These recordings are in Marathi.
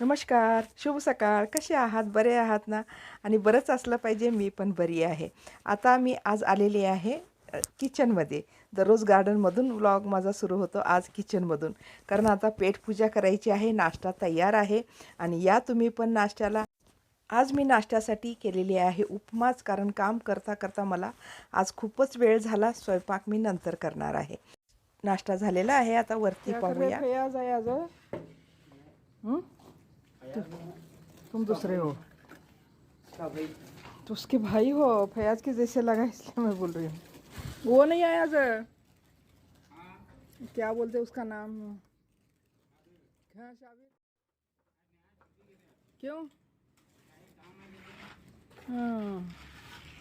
नमस्कार शुभ सकाळ. कसे आहात? बरे आहात ना? आणि बरंच असलं पाहिजे मी पण बरी आहे. आता मी आज आलेली आहे किचनमध्ये. दररोज गार्डनमधून व्लॉग माझा सुरू होतो आज किचनमधून. कारण आता पेटपूजा करायची आहे नाश्ता तयार आहे. आणि या तुम्ही पण नाश्त्याला. आज मी नाश्त्यासाठी केलेली आहे उपमाच कारण काम करता करता मला आज खूपच वेळ झाला स्वयंपाक मी नंतर करणार आहे. नाश्ता झालेला आहे आता वरती पाहूया. तुम दूसरे हो। तो उसके भाई हो फयाज के जैसे लगा इसलिए मैं बोल रही हूँ। वो नहीं आया आज? क्या बोलते उसका नाम? शाबिर क्यों? हाँ।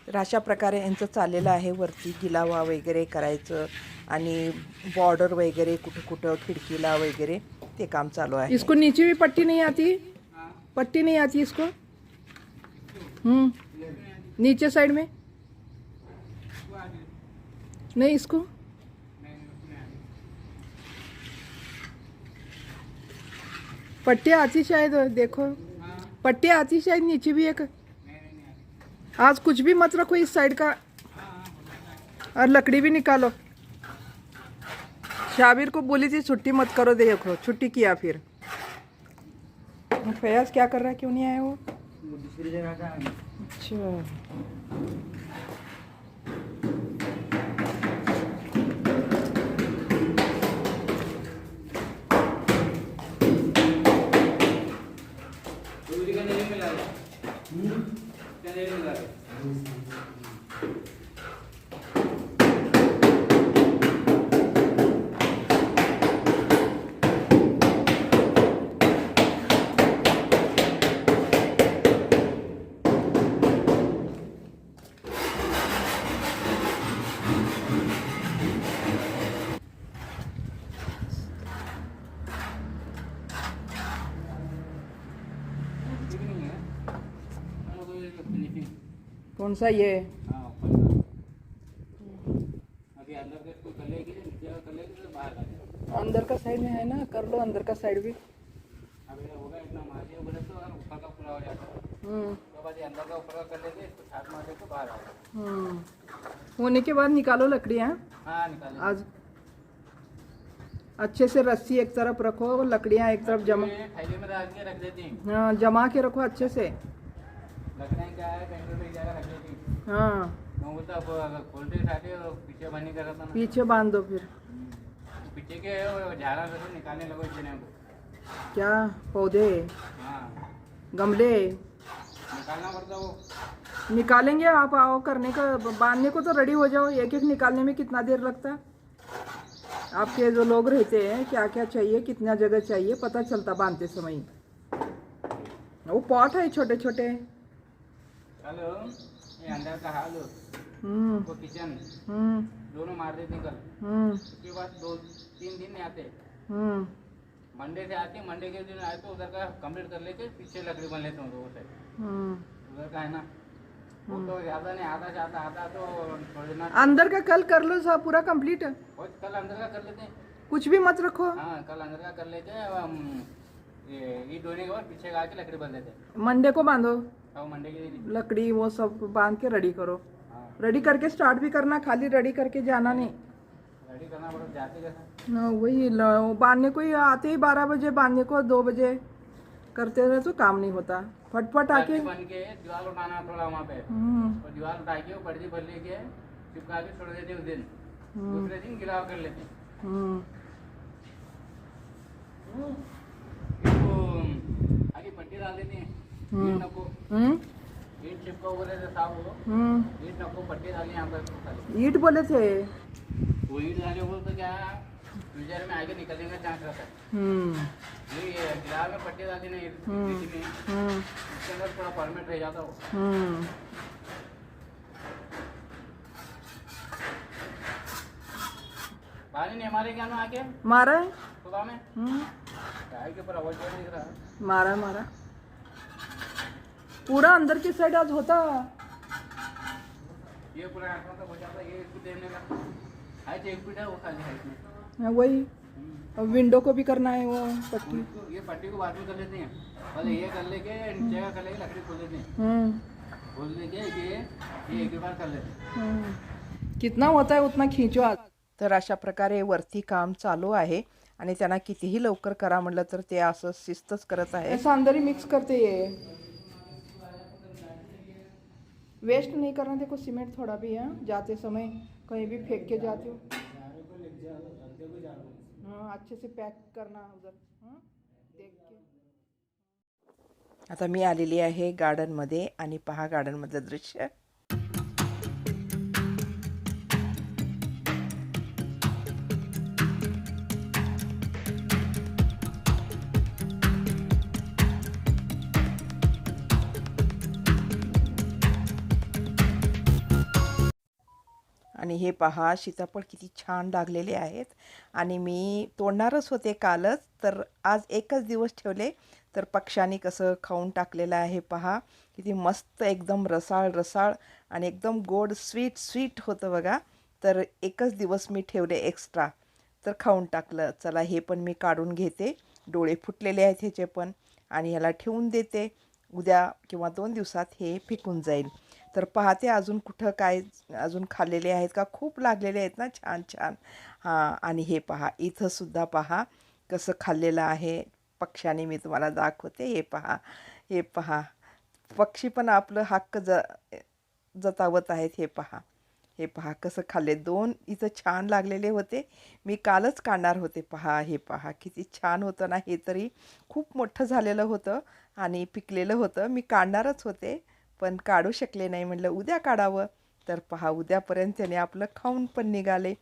तर अशा प्रकारे यांचं चाललेलं आहे वरती गिलावा वगैरे करायचं आणि बॉर्डर वगैरे कुठं कुठं खिडकीला वगैरे ते काम चालू आहे. इसको नीचे भी पट्टी नहीं आती? पट्टी नहीं आती इसको? हम्म। नीचे साइड में? नहीं इसको? पट्टी आती शायद, देखो। पट्टी आती शायद नीचे भी एक। आज कुछ भी मत रखो इस साइड का। और लकड़ी भी निकालो। शाबिर को बोली थी, छुट्टी मत करो, देखो, छुट्टी किया फिर। फयाज क्या कर रहा है? क्यों नहीं आया वो? अच्छा। कौन सा ये? अंदर का साइड में है ना कर लो अंदर का साइड भी। हम्म। हम्म। होने के बाद निकालो लकड़िया हाँ? आज अच्छे से रस्सी एक तरफ़ रखो लकड़ियाँ एक तरफ़ जमा हाँ जमा के रखो अच्छे से। लकड़ियाँ क्या है? कहीं पे रख देती हाँ। तो पीछे कर रहा था पीछे बाँध दो फिर। तो पीछे के झाड़ा निकालने लगो इतने को क्या? पौधे? हाँ। गमले? निकालना पड़ता वो। निकालेंगे आप आओ करने का बांधने को तो रेडी हो जाओ। एक एक निकालने में कितना देर लगता? है आपके जो लोग रहते हैं क्या क्या चाहिए कितना जगह चाहिए पता चलता बांधते समय वो पॉट है छोटे छोटे चलो ये अंदर का हाल हम्म वो किचन हम्म दोनों मार देती कल हम्म उसके बाद दो तीन दिन नहीं आते हम्म मंडे से आती मंडे के दिन आए तो उधर का कंप्लीट कर लेके पीछे लकड़ी बन लेते हूँ दो से हम्म उधर का है ना वो तो ज़्यादा नहीं आधा से आधा आधा तो छोड़ देना अंदर का कल कर लो सब पूरा कंप्लीट और कल अंदर का कर लेते हैं कुछ भी मत रखो हाँ कल अंदर का कर लेते हैं ये ईट होने के बाद पीछे का आके लकड़ी बन देते हैं मंडे को बांधो लकड़ी वो सब बाँध के रेडी करो। हाँ। रेडी करके स्टार्ट भी करना खाली रेडी करके जाना नहीं। रेडी करना जाते कैसा हाँ, वही बांधने को ही आते ही बारह बजे बांधने को दो बजे। करते रहे तो काम नहीं होता। फटफट आके बन के दीवार उठाना थोड़ा वहाँ पे। हम्म, दीवार उठा के पर्दी भर लेके चिपका के छोड़ देते उस दिन। हम्म, दूसरे दिन गिलाव कर लेते हैं। हम्म, आगे पट्टी डाल देते हैं। ईट बोले थे वो ईट डाले तो क्या फ्यूचर में आगे निकलने का चांस रहता है हम्म, ये गिलाव में पट्टी डाल में उसके अंदर थोड़ा परमिट रह जाता हो हम्म। पानी नहीं हमारे क्या ना आके मारा. है सुबह में गाय के ऊपर अवॉइड दिख रहा मारा मारा. पूरा अंदर की साइड आज होता? ये पूरा आठवां तक हो ये देने वही. और विंडो को भी करना है वो पट्टी. तो ये पट्टी को बाद में कर लेते हैं. पहले ये कर लेके नीचे का कर लेके लकड़ी खोल देते हैं. हम्म, खोल लेके ये ये एक बार कर लेते हैं. हम्म. कितना होता है उतना खींचो आज. तर अशा प्रकारे वरती काम चालू आहे. आणि त्यांना कितीही लवकर करा म्हटलं तर ते असं शिस्तच करत आहे. ही मिक्स करते ये वेस्ट नहीं करना देखो सीमेंट थोड़ा भी है जाते समय कहीं भी फेंक के जाते हो। हाँ अच्छे से पैक करना उधर देख के। आता मी आलेली आहे गार्डनमध्ये आणि पहा गार्डनमधलं दृश्य. आणि हे पहा सीताफळ किती छान लागलेले आहेत. आणि मी तोडणारच होते कालच तर आज एकच दिवस ठेवले तर पक्ष्यांनी कसं खाऊन टाकलेलं आहे पहा. किती मस्त एकदम रसाळ रसाळ आणि एकदम गोड स्वीट स्वीट होतं बघा. तर एकच दिवस मी ठेवले एक्स्ट्रा तर खाऊन टाकलं. चला हे पण मी काढून घेते. डोळे फुटलेले आहेत ह्याचे पण. आणि ह्याला ठेवून देते. उद्या किंवा दोन दिवसात हे फिकून जाईल. तर पाहते अजून कुठं काय अजून खाल्लेले आहेत का? खूप लागलेले आहेत ना छान छान. हां आणि हे पहा इथंसुद्धा पहा कसं खाल्लेलं आहे. पक्ष्याने मी तुम्हाला दाखवते हे पहा हे पहा. पक्षी पण आपलं हक्क ज जतावत आहेत हे पहा. हे पहा कसं खाल्ले. दोन इथं छान लागलेले होते. मी कालच काढणार होते पहा हे पहा किती छान होतं ना हे तरी खूप मोठं झालेलं होतं आणि पिकलेलं होतं. मी काढणारच होते. पण काढू शकले नाही म्हटलं उद्या काढावं. तर पहा उद्यापर्यंत त्याने आपलं खाऊन पण निघाले.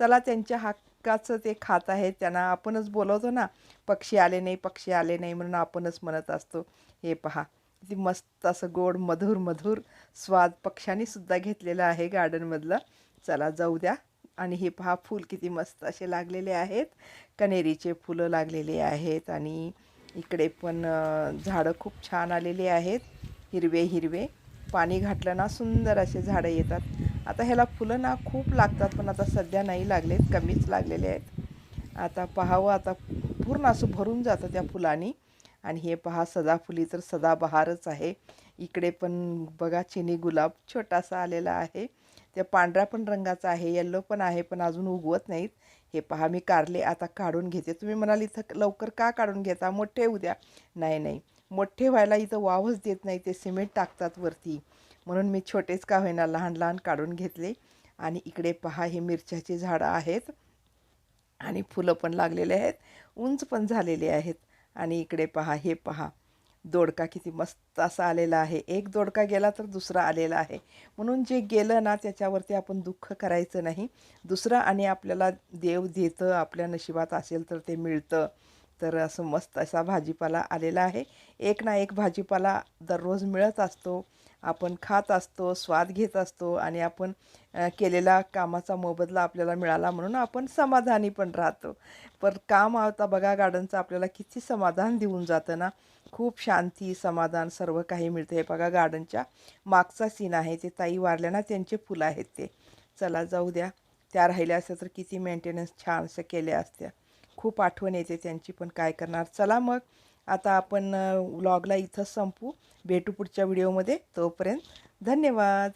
चला त्यांच्या हक्काचं ते खात आहे. त्यांना आपणच बोलवतो ना पक्षी आले नाही पक्षी आले नाही म्हणून आपणच म्हणत असतो. हे पहा किती मस्त असं गोड मधुर मधुर स्वाद पक्ष्यांनीसुद्धा घेतलेलं घेतलेला आहे गार्डनमधलं. चला जाऊ द्या. आणि हे पहा फूल किती मस्त असे लागलेले आहेत. कनेरीचे फुलं लागलेले आहेत आणि इकडे पण झाडं खूप छान आलेली आहेत. हिरवे हिरवे. पाणी घातलं ना सुंदर असे झाडं येतात. आता ह्याला फुलं ना खूप लागतात पण आता सध्या नाही लागलेत कमीच लागलेले आहेत. आता पाहावं आता पूर्ण असं भरून जातं त्या फुलांनी. आणि हे पहा सदाफुली तर सदाबहारच आहे. इकडे पण बघा चिनी गुलाब छोटासा आलेला आहे. त्या पांढऱ्या पण रंगाचा आहे येल्लो पण आहे पण अजून उगवत नाहीत. हे पहा मी कारले आता काढून घेते. तुम्ही म्हणाल इथं लवकर का काढून घेता? मोठे उद्या नाही नाही. मोठे व्हायला इथं वावच देत नाही ते सिमेंट टाकतात वरती. म्हणून मी छोटेच का होईना लहान लहान काढून घेतले. आणि इकडे पहा हे मिरच्याची झाडं आहेत. आणि फुलं पण लागलेले आहेत. उंच पण झालेले आहेत. आणि इकडे पहा हे पहा. दोडका किती मस्त असा आलेला आहे. एक दोडका गेला तर दुसरा आलेला आहे. म्हणून जे गेलं ना त्याच्यावरती आपण दुःख करायचं नाही. दुसरं आणि आपल्याला देव देतं आपल्या नशिबात असेल तर ते मिळतं. तर असं मस्त असा भाजीपाला आलेला आहे. एक ना एक भाजीपाला दररोज मिळत असतो. आपण खात असतो स्वाद घेत असतो आणि आपण केलेला कामाचा मोबदला आपल्याला मिळाला म्हणून आपण समाधानी पण राहतो. पण काम आता बघा गार्डनचं आपल्याला किती समाधान देऊन जातं ना. खूप शांती समाधान सर्व काही मिळतं. हे बघा गार्डनच्या मागचा सीन आहे. ते ताई वारल्या ना त्यांचे फुलं आहेत ते. चला जाऊ द्या. त्या राहिल्या असत्या तर किती मेंटेनन्स छान असं केल्या असत्या. खूप आठवण येते त्यांची पण काय करणार. चला मग आता आपण व्लॉगला इथंच संपू. भेटू पुढच्या व्हिडिओमध्ये तोपर्यंत धन्यवाद.